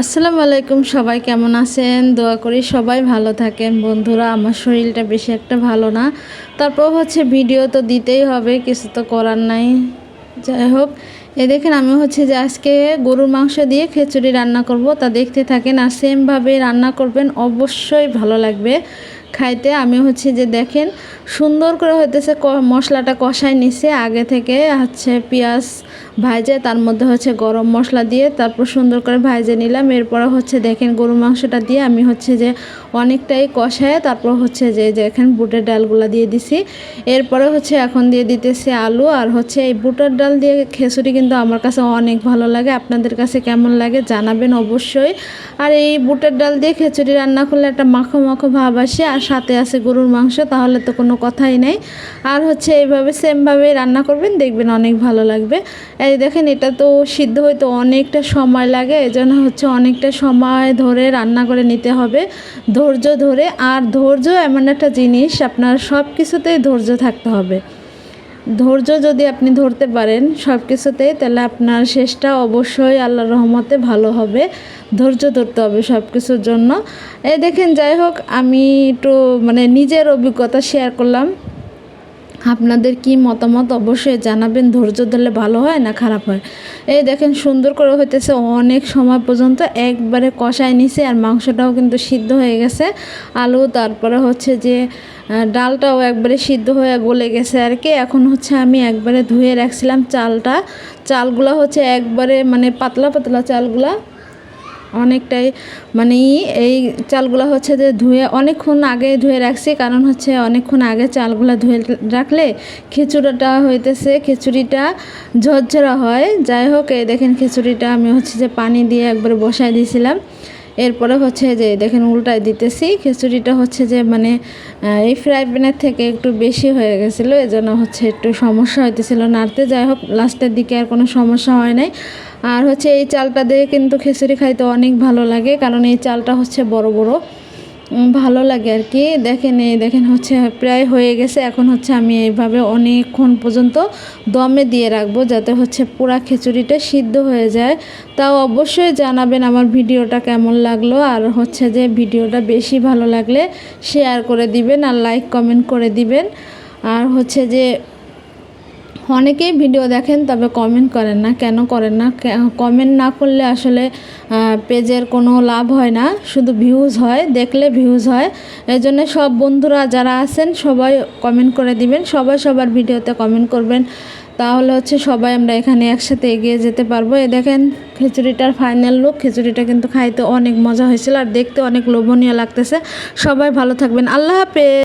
আসসালামু আলাইকুম, সবাই কেমন আছেন? দোয়া করি সবাই ভালো থাকেন। বন্ধুরা, আমার শরীরটা বেশি একটা ভালো না। তারপর হচ্ছে ভিডিও তো দিতেই হবে, কিছু তো করার নাই। যাই হোক, এ দেখেন, আমি হচ্ছে যে আজকে গরুর মাংস দিয়ে খিচুড়ি রান্না করব। তা দেখতে থাকেন, আর সেমভাবে রান্না করবেন, অবশ্যই ভালো লাগবে খাইতে। আমি হচ্ছে যে দেখেন, সুন্দর করে হইতেছে মশলাটা কষায় নিছে। আগে থেকে হচ্ছে পেঁয়াজ ভাজে, তার মধ্যে হচ্ছে গরম মশলা দিয়ে তারপর সুন্দর করে ভাজে নিলাম। এরপরে হচ্ছে দেখেন গরু মাংসটা দিয়ে আমি হচ্ছে যে অনেকটাই কষায় তারপর হচ্ছে যে যে বুটের ডালগুলো দিয়ে দিছি। এরপরে হচ্ছে এখন দিয়ে দিতেছি আলু আর হচ্ছে এই বুটের ডাল দিয়ে খেসুরি কিন্তু আমার কাছে অনেক ভালো লাগে। আপনাদের কাছে কেমন লাগে জানাবেন অবশ্যই। আর এই বুটের ডাল দিয়ে খিচুড়ি রান্না করলে একটা মাখো মাখো ভাব আসে আর সাথে আছে গরুর মাংস, তাহলে তো কোনো কথাই নেই। আর হচ্ছে এইভাবে সেমভাবে রান্না করবেন, দেখবেন অনেক ভালো লাগবে। এই দেখেন, এটা তো সিদ্ধ হইতে অনেকটা সময় লাগে, এজন্য হচ্ছে অনেকটা সময় ধরে রান্না করে নিতে হবে। ধৈর্য ধরে, আর ধৈর্য এমন একটা জিনিস, আপনার সব কিছুতেই ধৈর্য থাকতে হবে। ধৈর্য যদি আপনি ধরতে পারেন সব কিছুতেই তাহলে আপনার শেষটা অবশ্যই আল্লাহ রহমতে ভালো হবে। ধৈর্য ধরতে হবে সব কিছুর জন্য। এই দেখেন, যাই হোক, আমি একটু মানে নিজের অভিজ্ঞতা শেয়ার করলাম। আপনাদের কি মতামত? অবশ্যই জানাবেন। ধৈর্য ধরলে ভালো হয় না খারাপ হয়? এই দেখেন, সুন্দর করে হইতেছে। অনেক সময় পর্যন্ত একবারে কষায় নিছে আর মাংসটাও কিন্তু সিদ্ধ হয়ে গেছে। আলু, তারপরে হচ্ছে যে ডালটাও একবারে সিদ্ধ হয়ে গলে গেছে আর কি। এখন হচ্ছে আমি একবারে ধুয়ে রাখছিলাম চালটা। চালগুলো হচ্ছে একবারে মানে পাতলা পাতলা চালগুলা। অনেকটাই মানে এই চালগুলো হচ্ছে যে ধুয়ে অনেকক্ষণ আগে ধুয়ে রাখছি। কারণ হচ্ছে অনেকক্ষণ আগে চালগুলো ধুয়ে রাখলে খিচুড়িটা হইতেছে, খিচুড়িটা ঝরঝরা হয়। যাই হোক, এই দেখেন খিচুড়িটা আমি হচ্ছে যে পানি দিয়ে একবার বসাই দিয়েছিলাম। এরপরে হচ্ছে যে দেখেন উল্টায় দিতেছি, খিচুড়িটা হচ্ছে যে মানে এই ফ্রাই প্যানের থেকে একটু বেশি হয়ে গেছিল, এজন্য হচ্ছে একটু সমস্যা হইতেছিল। নাড়তে যাই হোক লাস্টের দিকে আর কোনো সমস্যা হয় নাই। আর হচ্ছে এই চালটা দিয়ে কিন্তু খিচুড়ি খাইতে অনেক ভালো লাগে, কারণ এই চালটা হচ্ছে বড় বড়। ভালো লাগে আর কি। দেখেন এই, দেখেন হচ্ছে প্রায় হয়ে গেছে। এখন হচ্ছে আমি এইভাবে অনেকক্ষণ পর্যন্ত দমে দিয়ে রাখব যাতে হচ্ছে পুরা খিচুড়িটা সিদ্ধ হয়ে যায়। তাও অবশ্যই জানাবেন আমার ভিডিওটা কেমন লাগল আর হচ্ছে যে ভিডিওটা বেশি ভালো লাগলে শেয়ার করে দিবেন আর লাইক কমেন্ট করে দিবেন। আর হচ্ছে যে অনেকেই ভিডিও দেখেন, তবে কমেন্ট করেন না। কেন করেন না? কমেন্ট না করলে আসলে পেজের কোনো লাভ হয় না। শুধু ভিউজ হয়, দেখলে ভিউজ হয়। এই জন্য সব বন্ধুরা যারা আছেন, সবাই কমেন্ট করে দিবেন। সবাই সবার ভিডিওতে কমেন্ট করবেন। তাহলে হচ্ছে সবাই আমরা এখানে একসাথে এগিয়ে যেতে পারব। এ দেখেন, খিচুড়িটার ফাইনাল লুক খিচুড়িটা কিন্তু খাইতে অনেক মজা হয়েছিল আর দেখতে অনেক লোভনীয় লাগতেছে। সবাই ভালো থাকবেন। আল্লাহ হাফেজ।